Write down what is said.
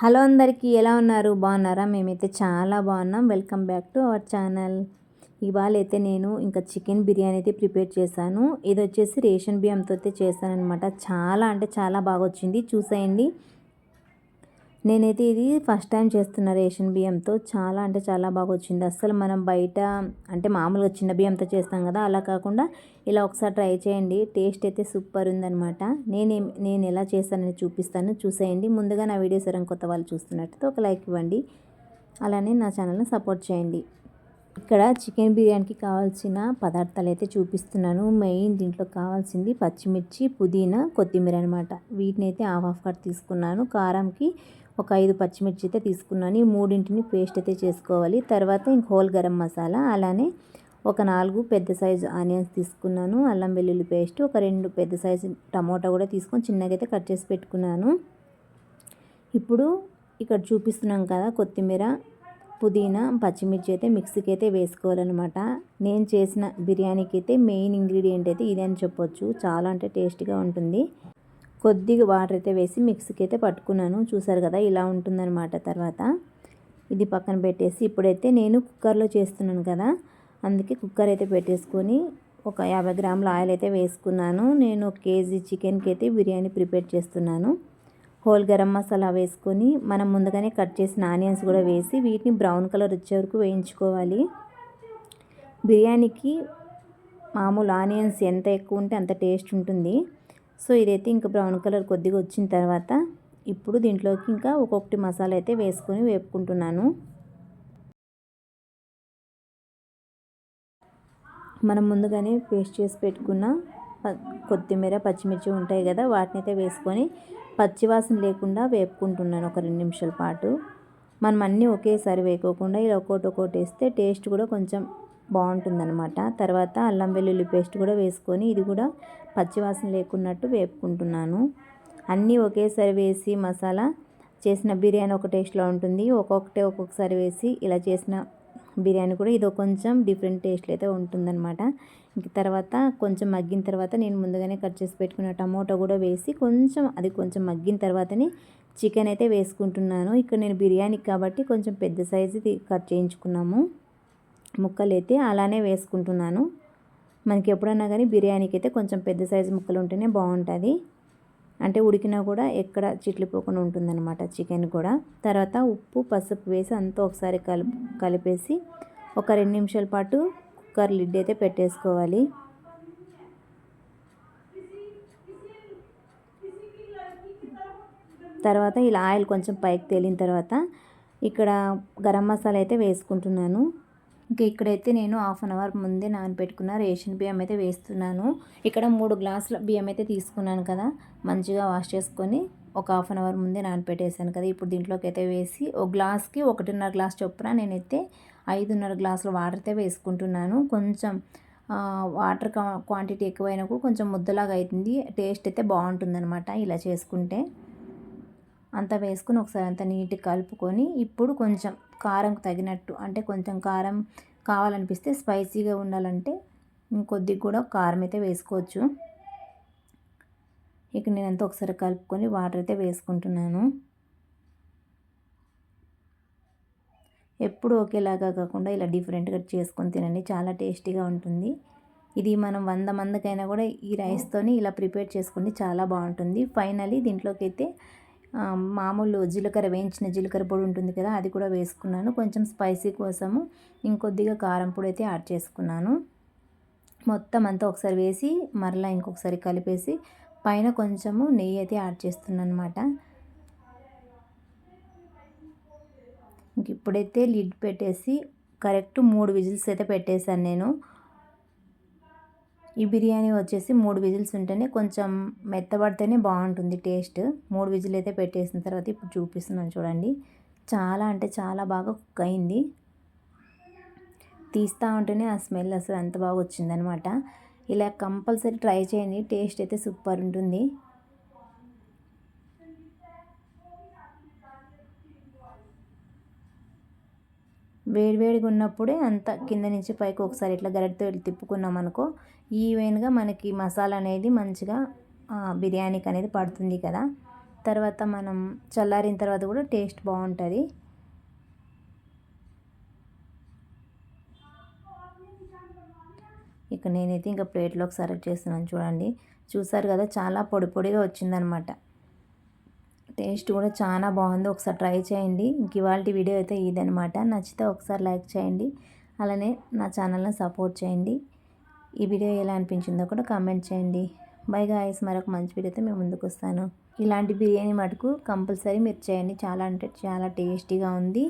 Hello అందరికీ ఎలా ఉన్నారు? బాగున్నారా? మేమైతే చాలా బాగున్నాం. Welcome back to our channel. ఇవాళ అయితే నేను ఇంకా చికెన్ బిర్యానీ అయితే ప్రిపేర్ చేశాను. ఇది వచ్చేసి రేషన్ బియ్యంతో అయితే చేశాను అనమాట చాలా అంటే చాలా బాగా వచ్చింది చూసేయండి. నేనైతే ఇది ఫస్ట్ టైం చేస్తున్న రేషన్ బియ్యంతో చాలా అంటే చాలా బాగా వచ్చింది అసలు మనం బయట అంటే మామూలుగా చిన్న బియ్యంతో చేస్తాం కదా అలా కాకుండా ఇలా ఒకసారి ట్రై చేయండి. టేస్ట్ అయితే సూపర్ ఉందనమాట నేను నేను ఎలా చేస్తానని చూపిస్తాను. చూసేయండి. ముందుగా నా వీడియోస్ ఎవరైనా కొత్త వాళ్ళు చూస్తున్నట్టు ఒక లైక్ ఇవ్వండి. అలానే నా ఛానల్ని సపోర్ట్ చేయండి. ఇక్కడ చికెన్ బిర్యానీకి కావాల్సిన పదార్థాలు అయితే చూపిస్తున్నాను. మెయిన్ దీంట్లో కావాల్సింది పచ్చిమిర్చి పుదీనా కొత్తిమీర అనమాట వీటిని అయితే హాఫ్ హాఫ్ కట్ తీసుకున్నాను. కారంకి ఒక ఐదు పచ్చిమిర్చి అయితే తీసుకున్నాను. ఈ మూడింటిని పేస్ట్ అయితే చేసుకోవాలి. తర్వాత ఇంక హోల్ గరం మసాలా అలానే ఒక నాలుగు పెద్ద సైజు ఆనియన్స్ తీసుకున్నాను. అల్లం వెల్లుల్లి పేస్ట్ ఒక రెండు పెద్ద సైజు టమోటా కూడా తీసుకొని చిన్నగా అయితే కట్ చేసి పెట్టుకున్నాను. ఇప్పుడు ఇక్కడ చూపిస్తున్నాం కదా కొత్తిమీర పుదీనా పచ్చిమిర్చి అయితే మిక్సీకి అయితే వేసుకోవాలన్నమాట. నేను చేసిన బిర్యానీకి అయితే మెయిన్ ఇంగ్రీడియంట్ అయితే ఇదే అని చెప్పొచ్చు. చాలా అంటే టేస్ట్గా ఉంటుంది. కొద్దిగా వాటర్ అయితే వేసి మిక్సీకి అయితే పట్టుకున్నాను. చూసారు కదా ఇలా ఉంటుందన్నమాట తర్వాత. ఇది పక్కన పెట్టేసి ఇప్పుడైతే నేను కుక్కర్లో చేస్తున్నాను కదా అందుకే కుక్కర్ అయితే పెట్టేసుకొని ఒక యాభై గ్రాముల ఆయిల్ అయితే వేసుకున్నాను. నేను ఒక కేజీ చికెన్కి అయితే బిర్యానీ ప్రిపేర్ చేస్తున్నాను. హోల్ గరం మసాలా వేసుకొని మనం ముందుగానే కట్ చేసిన ఆనియన్స్ కూడా వేసి వీటిని బ్రౌన్ కలర్ వచ్చే వరకు వేయించుకోవాలి. బిర్యానీకి మామూలు ఆనియన్స్ ఎంత ఎక్కువ ఉంటే అంత టేస్ట్ ఉంటుంది. సో ఇదైతే ఇంకా బ్రౌన్ కలర్ కొద్దిగా వచ్చిన తర్వాత ఇప్పుడు దీంట్లోకి ఇంకా ఒక్కొక్కటి మసాలా అయితే వేసుకొని వేపుకుంటున్నాను. మనం ముందుగానే పేస్ట్ చేసి పెట్టుకున్న కొత్తిమీర పచ్చిమిర్చి ఉంటాయి కదా వాటిని అయితే వేసుకొని పచ్చివాసన లేకుండా వేపుకుంటున్నాను ఒక రెండు నిమిషాల పాటు. మనం అన్నీ ఒకేసారి వేయకోకుండా ఇలా ఒక్కోటి ఒక్కోటి వేస్తే టేస్ట్ కూడా కొంచెం బాగుంటుందన్నమాట. తర్వాత అల్లం వెల్లుల్లి పేస్ట్ కూడా వేసుకొని ఇది కూడా పచ్చివాసన లేకున్నట్టు వేపుకుంటున్నాను. అన్నీ ఒకేసారి వేసి మసాలా చేసిన బిర్యానీ ఒక టేస్ట్లో ఉంటుంది. ఒక్కొక్కటే ఒక్కొక్కసారి వేసి ఇలా చేసిన బిర్యానీ కూడా ఇది కొంచెం డిఫరెంట్ టేస్ట్లో అయితే ఉంటుందన్నమాట. ఇంక తర్వాత కొంచెం మగ్గిన తర్వాత నేను ముందుగానే కట్ చేసి పెట్టుకున్న టమోటా కూడా వేసి కొంచెం అది కొంచెం మగ్గిన తర్వాతనే చికెన్ అయితే వేసుకుంటున్నాను. ఇక్కడ నేను బిర్యానీకి కాబట్టి కొంచెం పెద్ద సైజు కట్ చేయించుకున్నాము. ముక్కలు అయితే అలానే వేసుకుంటున్నాను. మనకి ఎప్పుడన్నా కానీ బిర్యానీకి అయితే కొంచెం పెద్ద సైజు ముక్కలు ఉంటేనే బాగుంటుంది. అంటే ఉడికినా కూడా ఎక్కడ చిట్లిపోకుండా ఉంటుందన్నమాట చికెన్ కూడా. తర్వాత ఉప్పు పసుపు వేసి అంతా ఒకసారి కలిపి కలిపేసి ఒక రెండు నిమిషాల పాటు కుక్కర్ లిడ్ అయితే పెట్టేసుకోవాలి. తర్వాత ఇలా ఆయిల్ కొంచెం పైకి తేలిన తర్వాత ఇక్కడ గరం మసాలా అయితే వేసుకుంటున్నాను. ఇంకా ఇక్కడైతే నేను హాఫ్ అన్ అవర్ ముందే నానబెట్టుకున్న రేషన్ బియ్యం అయితే వేస్తున్నాను. ఇక్కడ మూడు గ్లాసుల బియ్యం అయితే తీసుకున్నాను కదా మంచిగా వాష్ చేసుకొని ఒక హాఫ్ అన్ అవర్ ముందే నానపెట్టేసాను కదా. ఇప్పుడు దీంట్లోకి అయితే వేసి ఒక గ్లాస్కి ఒకటిన్నర గ్లాస్ చొప్పున నేనైతే ఐదున్నర గ్లాసుల వాటర్ అయితే వేసుకుంటున్నాను. కొంచెం వాటర్ క్వాంటిటీ ఎక్కువైనప్పుడు కొంచెం ముద్దలాగా అవుతుంది టేస్ట్ అయితే బాగుంటుందన్నమాట ఇలా చేసుకుంటే. అంతా వేసుకుని ఒకసారి అంతా నీట్గా కలుపుకొని ఇప్పుడు కొంచెం కారం తగినట్టు అంటే కొంచెం కారం కావాలనిపిస్తే స్పైసీగా ఉండాలంటే ఇంకొద్ది కూడా కారం అయితే వేసుకోవచ్చు. ఇక నేనంతా ఒకసారి కలుపుకొని వాటర్ అయితే వేసుకుంటున్నాను. ఎప్పుడు ఒకేలాగా కాకుండా ఇలా డిఫరెంట్గా చేసుకొని తినండి చాలా టేస్టీగా ఉంటుంది. ఇది మనం వంద మందికైనా కూడా ఈ రైస్తోని ఇలా ప్రిపేర్ చేసుకోండి చాలా బాగుంటుంది. ఫైనలీ దీంట్లోకి అయితే మామూలు జీలకర్ర వేయించిన జీలకర్ర పొడి ఉంటుంది కదా అది కూడా వేసుకున్నాను. కొంచెం స్పైసీ కోసము ఇంకొద్దిగా కారం పొడి అయితే యాడ్ చేసుకున్నాను. మొత్తం అంతా ఒకసారి వేసి మరలా ఇంకొకసారి కలిపేసి పైన కొంచెము నెయ్యి అయితే యాడ్ చేస్తున్నాను అనమాట ఇంక ఇప్పుడైతే లిడ్ పెట్టేసి కరెక్ట్ మూడు విజిల్స్ అయితే పెట్టేశాను నేను. ఈ బిర్యానీ వచ్చేసి మూడు విజిల్స్ ఉంటేనే కొంచెం మెత్తబడితేనే బాగుంటుంది టేస్ట్. మూడు విజిల్ అయితే పెట్టేసిన తర్వాత ఇప్పుడు చూపిస్తున్నాను చూడండి. చాలా అంటే చాలా బాగా కుక్ అయింది. తీస్తూ ఉంటేనే ఆ స్మెల్ అసలు ఎంత బాగా వచ్చిందనమాట. ఇలా కంపల్సరీ ట్రై చేయండి. టేస్ట్ అయితే సూపర్ ఉంటుంది. వేడివేడిగా ఉన్నప్పుడే అంత కింద నుంచి పైకి ఒకసారి ఇట్లా గరిటతో తిప్పుకున్నాం అనుకో ఈవెన్గా మనకి మసాలా అనేది మంచిగా బిర్యానీకి అనేది పడుతుంది కదా. తర్వాత మనం చల్లారిన తర్వాత కూడా టేస్ట్ బాగుంటుంది. ఇక నేనైతే ఇంకా ప్లేట్లోకి సర్వ్ చేస్తున్నాను చూడండి. చూసారు కదా చాలా పొడి పొడిగా వచ్చిందనమాట. టేస్ట్ కూడా చాలా బాగుంది. ఒకసారి ట్రై చేయండి. ఇంక ఇవాళ వీడియో అయితే ఇదనమాట నచ్చితే ఒకసారి లైక్ చేయండి. అలానే నా ఛానల్ని సపోర్ట్ చేయండి. ఈ వీడియో ఎలా అనిపించిందో కూడా కామెంట్ చేయండి. Bye guys. మరొక మంచి వీడియోతో మేము ముందుకు వస్తాను. ఇలాంటి బిర్యానీ మటుకు కంపల్సరీ మీరు చేయండి. చాలా అంటే చాలా టేస్టీగా ఉంది.